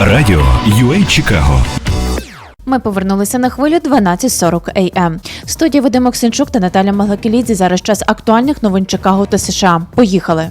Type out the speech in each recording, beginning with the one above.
Радіо UA Чикаго. Ми повернулися на хвилю 12.40 АМ. В студії Вадим Оксенчук та Наталя Маглакелідзі. Зараз час актуальних новин Чикаго та США. Поїхали.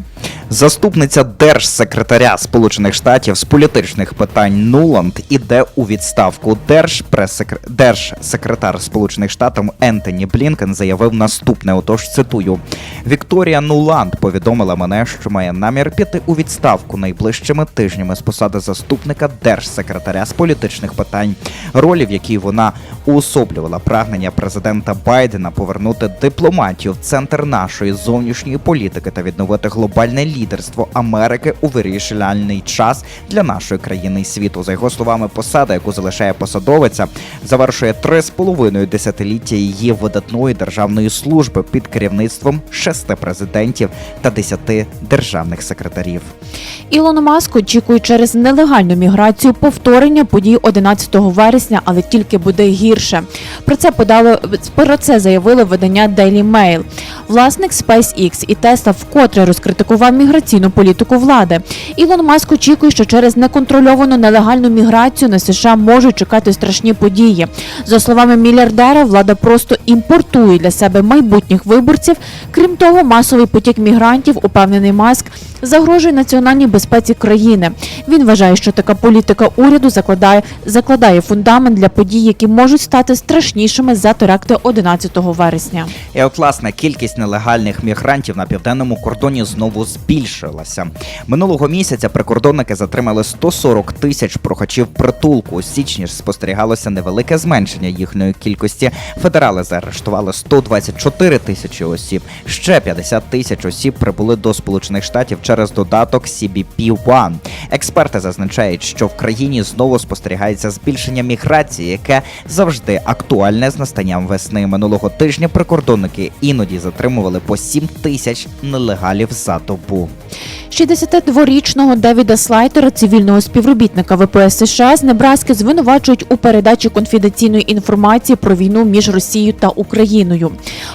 Заступниця держсекретаря Сполучених Штатів з політичних питань Нуланд іде у відставку. Держпресекр... Держсекретар Сполучених Штатів Ентоні Блінкен заявив наступне. Отож, цитую: Вікторія Нуланд повідомила мене, що має намір піти у відставку найближчими тижнями з посади заступника держсекретаря з політичних питань, ролі в якій вона уособлювала прагнення президента Байдена повернути дипломатію в центр нашої зовнішньої політики та відновити глобальне лідерство Америки у вирішальний час для нашої країни і світу. За його словами, посада, яку залишає посадовиця, завершує три з половиною десятиліття її видатної державної служби під керівництвом шести президентів та десяти державних секретарів. Ілон Маск очікує через нелегальну міграцію повторення подій 11 вересня, але тільки буде гірше. Про це подало про це заявили видання Daily Mail. Власник SpaceX і Tesla вкотре розкритикував міграційну політику влади. Ілон Маск очікує, що через неконтрольовану нелегальну міграцію на США можуть чекати страшні події. За словами мільярдера, влада просто імпортує для себе майбутніх виборців. Крім того, масовий потік мігрантів, упевнений Маск, загрожує національній безпеці країни. Він вважає, що така політика уряду закладає закладає фундамент для подій, які можуть стати страшнішими за теракти 11 вересня. І от власне кількість нелегальних мігрантів на південному кордоні знову збільшилася. Минулого місяця прикордонники затримали 140 тисяч прохачів притулку. У січні ж спостерігалося невелике зменшення їхньої кількості. Федерали заарештували 124 тисячі осіб. Ще 50 тисяч осіб прибули до Сполучених Штатів через додаток CBP One. Експерти зазначають, що в країні знову спостерігається збільшення міграції, яке завжди актуальне з настанням весни. Минулого тижня прикордонники іноді затримували по 7 тисяч нелегалів за добу. 62-річного Девіда Слайтера, цивільного співробітника ВПС США з Небраски, звинувачують у передачі конфіденційної інформації про війну між Росією та Україною.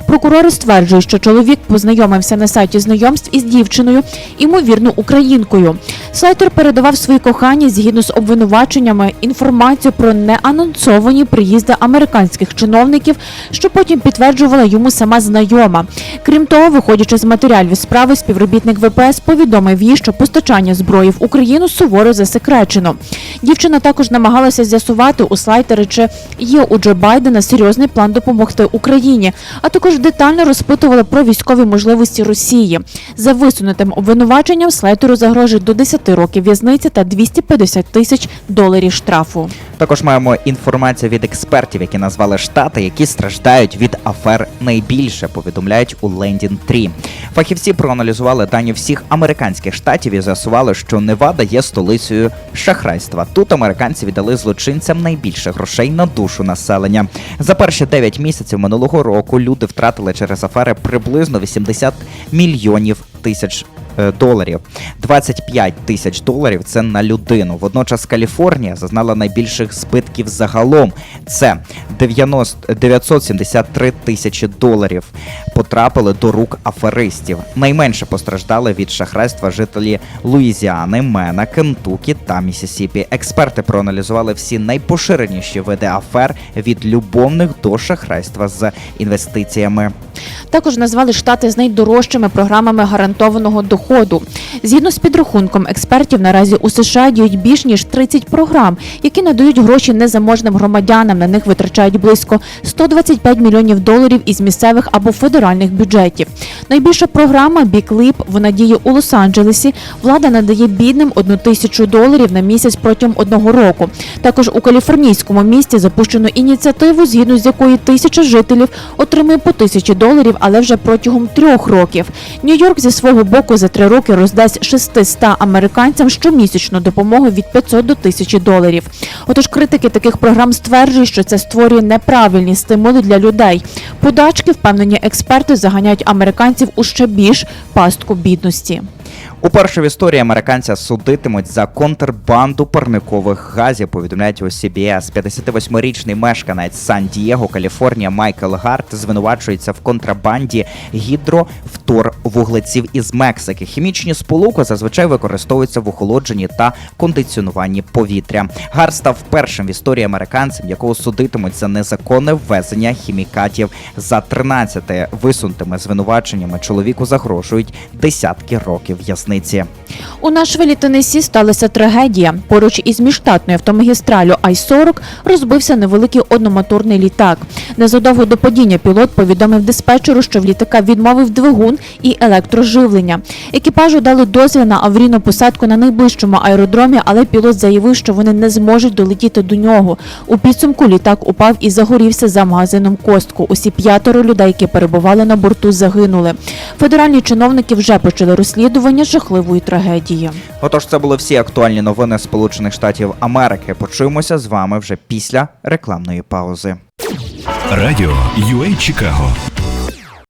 Прокурори стверджують, що чоловік познайомився на сайті знайомств із дівчиною, ймовірно, українкою. Слайтер передавав свої кохання згідно з обвинуваченнями інформацію про неанонсовані приїзди американських чиновників, що потім підтверджувала йому сама знайома. Крім того, виходячи з матеріалів справи, співробітник ВПС повідомив їй, що постачання зброї в Україну суворо засекречено. Дівчина також намагалася з'ясувати у слайтери, чи є у Джо Байдена серйозний план допомогти Україні, а також детально розпитувала про військові можливості Росії. За висунутим обвинуваченням слайтеру загрожує до 10 років в'язниці та 250 тисяч доларів штрафу. Також маємо інформацію від експертів, які назвали штати, які страждають від афер найбільше. Повідомляють у Лендін 3. Фахівці проаналізували дані всіх американських штатів і з'ясували, що Невада є столицею шахрайства. Тут американці віддали злочинцям найбільше грошей на душу населення. За перші 9 місяців минулого року люди втратили через афери приблизно 80 мільйонів тисяч е, доларів. 25 тисяч доларів це на людину. Водночас Каліфорнія зазнала найбільших збитків загалом. Це 90, 973 тисячі доларів потрапили до рук аферистів. Найменше постраждали від шахрайства жителі Луїзіани, Мена, Кентукі та Місісіпі. Експерти проаналізували всі найпоширеніші види афер від любовних до шахрайства з інвестиціями. Також назвали штати з найдорожчими програмами гарантованого доходу. Згідно з підрахунком експертів, наразі у США діють більш ніж 30 програм, які надають гроші незаможним громадянам. На них витрачають близько 125 мільйонів доларів із місцевих або федеральних бюджетів. Найбільша програма Leap, вона діє у Лос-Анджелесі. Влада надає бідним одну тисячу доларів на місяць протягом одного року. Також у каліфорнійському місті запущено ініціативу, згідно з якої тисяча жителів отримує по тисячі доларів, але вже протягом трьох років. Нью-Йорк зі свого боку за три роки роздасть 600 американцям щомісячну допомогу від 500 до 1000 доларів. Отож, критики таких програм стверджують, що це створює неправильні стимули для людей. Подачки, впевнені експерти, заганяють американців у ще більш пастку бідності. Уперше в історії американця судитимуть за контрбанду парникових газів. Повідомляють у CBS. 58-річний мешканець Сан-Дієго, Каліфорнія Майкл Гарт звинувачується в контрабанді гідровторвуглеців із Мексики. Хімічні сполуки зазвичай використовуються в охолодженні та кондиціонуванні повітря. Гарт став першим в історії американцем, якого судитимуть за незаконне ввезення хімікатів. За 13 висунутими звинуваченнями чоловіку загрожують десятки років в'язниці. У Нашвілі, Теннессі сталася трагедія. Поруч із міжштатною автомагістралю Ай-40 розбився невеликий одномоторний літак. Незадовго до падіння пілот повідомив диспетчеру, що в літака відмовив двигун і електроживлення. Екіпажу дали дозвіл на аварійну посадку на найближчому аеродромі, але пілот заявив, що вони не зможуть долетіти до нього. У підсумку літак упав і загорівся за магазином Костку. Усі п'ятеро людей, які перебували на борту, загинули. Федеральні чиновники вже почали розслідування жахливої трагедії. Отож, це були всі актуальні новини Сполучених Штатів Америки. Почуємося з вами вже після рекламної паузи. Радіо UA Чикаго